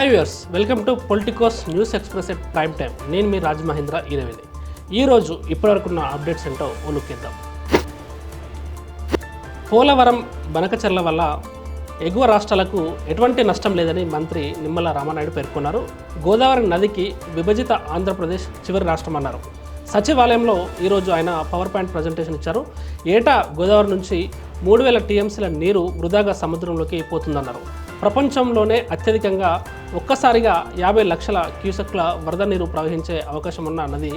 Hi viewers welcome to Politicos news express at prime time నేను మీ రాజ్ మహేంద్ర ఈరవేది ఈరోజు ఇప్పటివరకున్న updates ఏంటో ఉలుక్కిద్దాం పోలవరం బనకచర్ల వల్ల ఎగువ రాష్ట్రాలకు ఎటువంటి నష్టం లేదని మంత్రి నిమ్మల రామానాయుడు పేర్కొన్నారు. గోదావరి నదికి విభజిత ఆంధ్రప్రదేశ్ చివరి రాష్ట్రం అన్నారు. సచివాలయంలో ఈరోజు ఆయన పవర్ పాయింట్ ప్రజెంటేషన్ ఇచ్చారు. ఏటా గోదావరి నుంచి మూడు వేల టీఎంసీల నీరు వృధాగా సముద్రంలోకి పోతుందన్నారు. ప్రపంచంలోనే అత్యధికంగా ఒక్కసారిగా యాభై లక్షల క్యూసెక్ల వరద నీరు ప్రవహించే అవకాశం ఉన్న నది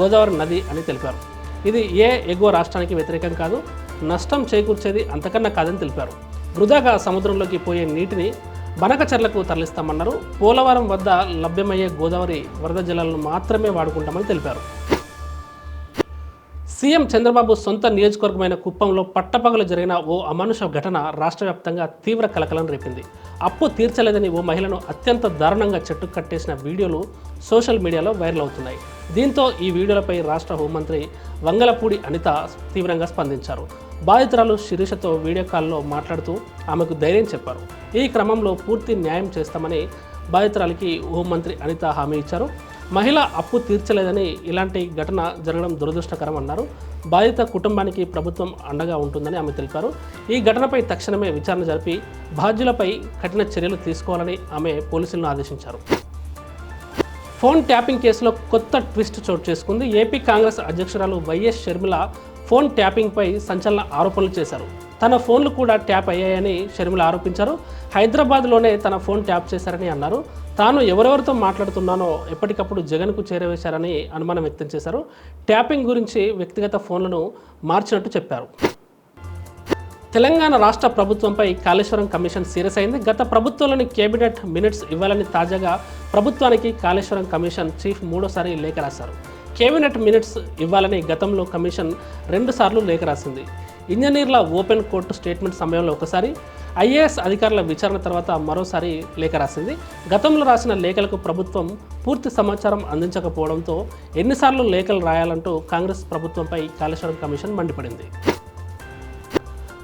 గోదావరి నది అని తెలిపారు. ఇది ఏ ఎగువ రాష్ట్రానికి వ్యతిరేకం కాదు నష్టం చేకూర్చేది అంతకన్నా కాదని తెలిపారు. వృధాగా సముద్రంలోకి పోయే నీటిని బనకచర్లకు తరలిస్తామన్నారు. పోలవరం వద్ద లభ్యమయ్యే గోదావరి వరద జలాలను మాత్రమే వాడుకుంటామని తెలిపారు. సీఎం చంద్రబాబు సొంత నియోజకవర్గమైన కుప్పంలో పట్టపగలు జరిగిన ఓ అమానుష ఘటన రాష్ట్ర వ్యాప్తంగా తీవ్ర కలకలం రేపింది. అప్పు తీర్చలేదని ఓ మహిళను అత్యంత దారుణంగా చెట్టు కట్టేసిన వీడియోలు సోషల్ మీడియాలో వైరల్ అవుతున్నాయి. దీంతో ఈ వీడియోలపై రాష్ట్ర హోంమంత్రి వంగలపూడి అనిత తీవ్రంగా స్పందించారు. బాధితురాలు శిరీషతో వీడియో కాల్లో మాట్లాడుతూ ఆమెకు ధైర్యం చెప్పారు. ఈ క్రమంలో పూర్తి న్యాయం చేస్తామని బాధితురాలికి హోంమంత్రి అనిత హామీ ఇచ్చారు. మహిళ అప్పు తీర్చలేదని ఇలాంటి ఘటన జరగడం దురదృష్టకరం అన్నారు. బాధిత కుటుంబానికి ప్రభుత్వం అండగా ఉంటుందని ఆమె తెలిపారు. ఈ ఘటనపై తక్షణమే విచారణ జరిపి బాధ్యులపై కఠిన చర్యలు తీసుకోవాలని ఆమె పోలీసులను ఆదేశించారు. ఫోన్ ట్యాపింగ్ కేసులో కొత్త ట్విస్ట్ చోటు చేసుకుంది. ఏపీ కాంగ్రెస్ అధ్యక్షురాలు వైఎస్ షర్మిల ఫోన్ ట్యాపింగ్పై సంచలన ఆరోపణలు చేశారు. తన ఫోన్లు కూడా ట్యాప్ అయ్యాయని షర్మిల ఆరోపించారు. హైదరాబాద్లోనే తన ఫోన్ ట్యాప్ చేశారని అన్నారు. తాను ఎవరెవరితో మాట్లాడుతున్నానో ఎప్పటికప్పుడు జగన్కు చేరవేశారని అనుమానం వ్యక్తం చేశారు. ట్యాపింగ్ గురించి వ్యక్తిగత ఫోన్లను మార్చినట్టు చెప్పారు. తెలంగాణ రాష్ట్ర ప్రభుత్వంపై కాళేశ్వరం కమిషన్ సీరియస్ అయింది. గత ప్రభుత్వంలోని కేబినెట్ మినిట్స్ ఇవ్వాలని తాజాగా ప్రభుత్వానికి కాళేశ్వరం కమిషన్ చీఫ్ మూడోసారి లేఖ రాశారు. కేబినెట్ మినిట్స్ ఇవ్వాలని గతంలో కమిషన్ రెండుసార్లు లేఖ రాసింది. ఇంజనీర్ల ఓపెన్ కోర్టు స్టేట్మెంట్ సమయంలో ఒకసారి ఐఏఎస్ అధికారుల విచారణ తర్వాత మరోసారి లేఖ రాసింది. గతంలో రాసిన లేఖలకు ప్రభుత్వం పూర్తి సమాచారం అందించకపోవడంతో ఎన్నిసార్లు లేఖలు రాయాలంటూ కాంగ్రెస్ ప్రభుత్వంపై కాళేశ్వరం కమిషన్ మండిపడింది.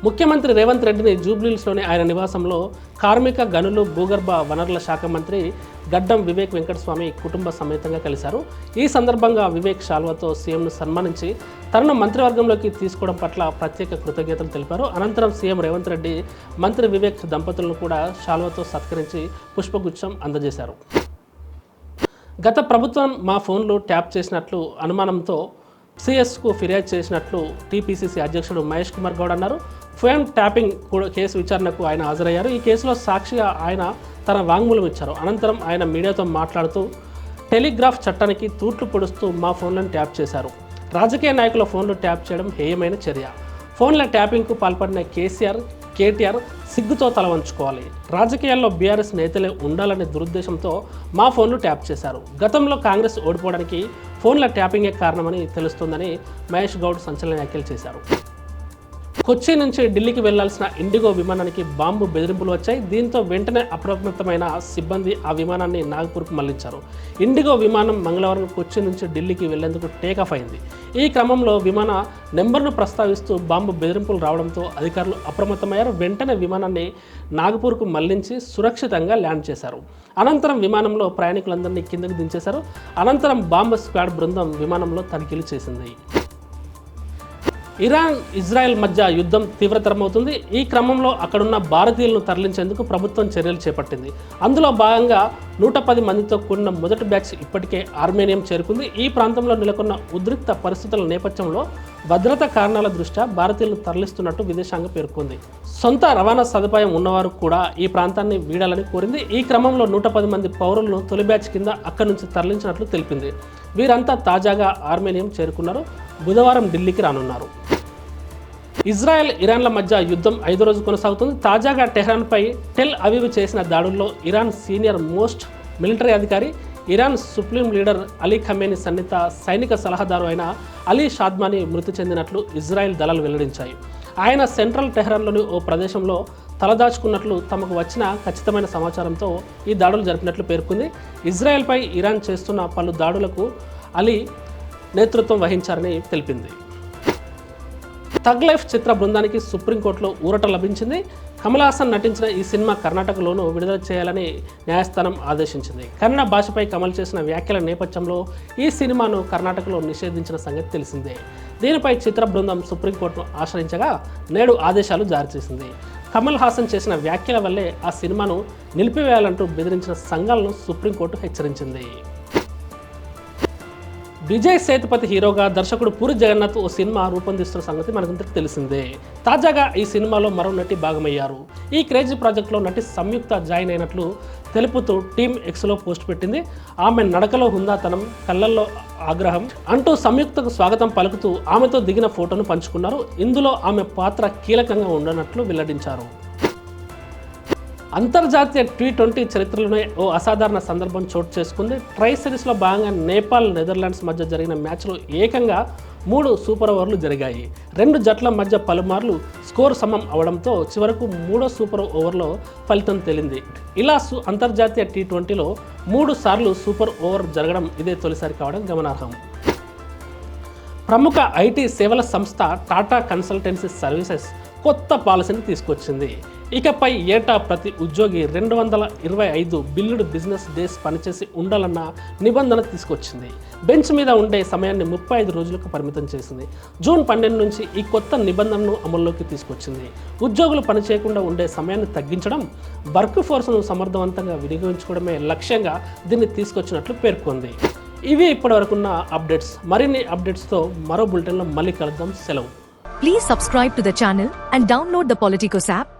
ముఖ్యమంత్రి రేవంత్ రెడ్డిని జూబ్లీహిల్స్లోని ఆయన నివాసంలో కార్మిక గనులు భూగర్భ వనరుల శాఖ మంత్రి గడ్డం వివేక్ వెంకటస్వామి కుటుంబ సమేతంగా కలిశారు. ఈ సందర్భంగా వివేక్ శాల్వతో సీఎంను సన్మానించి తనను మంత్రివర్గంలోకి తీసుకోవడం పట్ల ప్రత్యేక కృతజ్ఞతలు తెలిపారు. అనంతరం సీఎం రేవంత్ రెడ్డి మంత్రి వివేక్ దంపతులను కూడా శాల్వతో సత్కరించి పుష్పగుచ్చం అందజేశారు. గత ప్రభుత్వం మా ఫోన్లు ట్యాప్ చేసినట్లు అనుమానంతో సిఎస్కు ఫిర్యాదు చేసినట్లు టీపీసీసీ అధ్యక్షుడు మహేష్ కుమార్ గౌడ్ అన్నారు. ఫోన్ ట్యాపింగ్ కూడా కేసు విచారణకు ఆయన హాజరయ్యారు. ఈ కేసులో సాక్షిగా ఆయన తన వాంగ్మూలం ఇచ్చారు. అనంతరం ఆయన మీడియాతో మాట్లాడుతూ టెలిగ్రాఫ్ చట్టానికి తూట్లు పొడుస్తూ మా ఫోన్లను ట్యాప్ చేశారు. రాజకీయ నాయకుల ఫోన్లు ట్యాప్ చేయడం హేయమైన చర్య. ఫోన్ల ట్యాపింగ్కు పాల్పడిన కేసీఆర్ కేటీఆర్ సిగ్గుతో తల వంచుకోవాలి. రాజకీయాల్లో బీఆర్ఎస్ నేతలే ఉండాలనే దురుద్దేశంతో మా ఫోన్లు ట్యాప్ చేశారు. గతంలో కాంగ్రెస్ ఓడిపోవడానికి ఫోన్ల ట్యాపింగే కారణమని తెలుస్తోందని మహేష్ గౌడ్ సంచలన వ్యాఖ్యలు చేశారు. కొచ్చి నుంచి ఢిల్లీకి వెళ్ళాల్సిన ఇండిగో విమానానికి బాంబు బెదిరింపులు వచ్చాయి. దీంతో వెంటనే అప్రమత్తమైన సిబ్బంది ఆ విమానాన్ని నాగపూర్కు మళ్ళించారు. ఇండిగో విమానం మంగళవారం కొచ్చి నుంచి ఢిల్లీకి వెళ్ళేందుకు టేకాఫ్ అయింది. ఈ క్రమంలో విమాన నెంబర్ను ప్రస్తావిస్తూ బాంబు బెదిరింపులు రావడంతో అధికారులు అప్రమత్తమయ్యారు. వెంటనే విమానాన్ని నాగపూర్కు మళ్ళించి సురక్షితంగా ల్యాండ్ చేశారు. అనంతరం విమానంలో ప్రయాణికులందరినీ కిందకు దించేశారు. అనంతరం బాంబు స్క్వాడ్ బృందం విమానంలో తనిఖీలు చేసింది. ఇరాన్ ఇజ్రాయెల్ మధ్య యుద్ధం తీవ్రతరమవుతుంది. ఈ క్రమంలో అక్కడున్న భారతీయులను తరలించేందుకు ప్రభుత్వం చర్యలు చేపట్టింది. అందులో భాగంగా నూట పది మందితో కూడిన మొదటి బ్యాచ్ ఇప్పటికే ఆర్మేనియం చేరుకుంది. ఈ ప్రాంతంలో నెలకొన్న ఉద్రిక్త పరిస్థితుల నేపథ్యంలో భద్రతా కారణాల దృష్ట్యా భారతీయులను తరలిస్తున్నట్టు విదేశాంగ పేర్కొంది. సొంత రవాణా సదుపాయం ఉన్నవారు కూడా ఈ ప్రాంతాన్ని వీడాలని కోరింది. ఈ క్రమంలో నూట పది మంది పౌరులను తొలి బ్యాచ్ కింద అక్కడి నుంచి తరలించినట్లు తెలిపింది. వీరంతా తాజాగా ఆర్మేనియం చేరుకున్నారు. బుధవారం ఢిల్లీకి రానున్నారు. ఇజ్రాయెల్ ఇరాన్ల మధ్య యుద్ధం ఐదో రోజు కొనసాగుతుంది. తాజాగా టెహ్రాన్పై టెల్ అవీవ్ చేసిన దాడుల్లో ఇరాన్ సీనియర్ మోస్ట్ మిలిటరీ అధికారి Iran supreme leader Ali Khamenei సన్నిహిత సైనిక సలహాదారు అయిన అలీ షాద్మాని మృతి చెందినట్లు ఇజ్రాయెల్ దళాలు వెల్లడించాయి. ఆయన సెంట్రల్ టెహ్రాన్లోని ఓ ప్రదేశంలో తలదాచుకున్నట్లు తమకు వచ్చిన ఖచ్చితమైన సమాచారంతో ఈ దాడులు జరిపినట్లు పేర్కొంది. ఇజ్రాయెల్పై ఇరాన్ చేస్తున్న పలు దాడులకు అలీ నేతృత్వం వహించారని తెలిపింది. థగ్ లైఫ్ చిత్ర బృందానికి సుప్రీంకోర్టులో ఊరట లభించింది. కమల్ హాసన్ నటించిన ఈ సినిమా కర్ణాటకలోనూ విడుదల చేయాలని న్యాయస్థానం ఆదేశించింది. కన్నడ భాషపై కమల్ చేసిన వ్యాఖ్యల నేపథ్యంలో ఈ సినిమాను కర్ణాటకలో నిషేధించిన సంగతి తెలిసిందే. దీనిపై చిత్ర బృందం సుప్రీంకోర్టును ఆశ్రయించగా నేడు ఆదేశాలు జారీ చేసింది. కమల్ హాసన్ చేసిన వ్యాఖ్యల వల్లే ఆ సినిమాను నిలిపివేయాలంటూ బెదిరించిన సంఘాలను సుప్రీంకోర్టు హెచ్చరించింది. విజయ్ సేతుపతి హీరోగా దర్శకుడు పూరి జగన్నాథ్ ఓ సినిమా రూపొందిస్తున్న సంగతి మనకందరికి తెలిసిందే. తాజాగా ఈ సినిమాలో మరో నటి భాగమయ్యారు. ఈ క్రేజీ ప్రాజెక్ట్లో నటి సంయుక్త జాయిన్ అయినట్లు తెలుపుతూ టీమ్ ఎక్స్లో పోస్ట్ పెట్టింది. ఆమె నడకలో హుందాతనం కళ్ళల్లో ఆగ్రహం అంటూ సంయుక్తకు స్వాగతం పలుకుతూ ఆమెతో దిగిన ఫోటోను పంచుకున్నారు. ఇందులో ఆమె పాత్ర కీలకంగా ఉండనట్లు వెల్లడించారు. అంతర్జాతీయ టీ ట్వంటీ చరిత్రలోనే ఓ అసాధారణ సందర్భం చోటు చేసుకుంది. ట్రై సిరీస్లో భాగంగా నేపాల్ నెదర్లాండ్స్ మధ్య జరిగిన మ్యాచ్లో ఏకంగా మూడు సూపర్ ఓవర్లు జరిగాయి. రెండు జట్ల మధ్య పలుమార్లు స్కోర్ సమం అవడంతో చివరకు మూడో సూపర్ ఓవర్లో ఫలితం తేలింది. ఇలా సు అంతర్జాతీయ టీ ట్వంటీలో మూడు సార్లు సూపర్ ఓవర్ జరగడం ఇదే తొలిసారి కావడం గమనార్హం. ప్రముఖ ఐటీ సేవల సంస్థ టాటా కన్సల్టెన్సీ సర్వీసెస్ కొత్త పాలసీని తీసుకొచ్చింది. ఇకపై ఏటా ప్రతి ఉద్యోగి రెండు వందల ఇరవై ఐదు బిల్లుడు బిజినెస్ డేస్ పనిచేసి ఉండాలన్న నిబంధన తీసుకొచ్చింది. బెంచ్ మీద ఉండే సమయాన్ని ముప్పై ఐదు రోజులకు పరిమితం చేసింది. జూన్ పన్నెండు నుంచి ఈ కొత్త నిబంధనను అమల్లోకి తీసుకొచ్చింది. ఉద్యోగులు పనిచేయకుండా ఉండే సమయాన్ని తగ్గించడం వర్క్ ఫోర్స్ను సమర్థవంతంగా వినియోగించుకోవడమే లక్ష్యంగా దీన్ని తీసుకొచ్చినట్లు పేర్కొంది. ఇవి ఇప్పటివరకున్న అప్డేట్స్. మరిన్ని అప్డేట్స్తో మరో బులెటిన్లో మళ్ళీ కలుద్దాం. సెలవు. Please subscribe to the channel and download the Politicos app.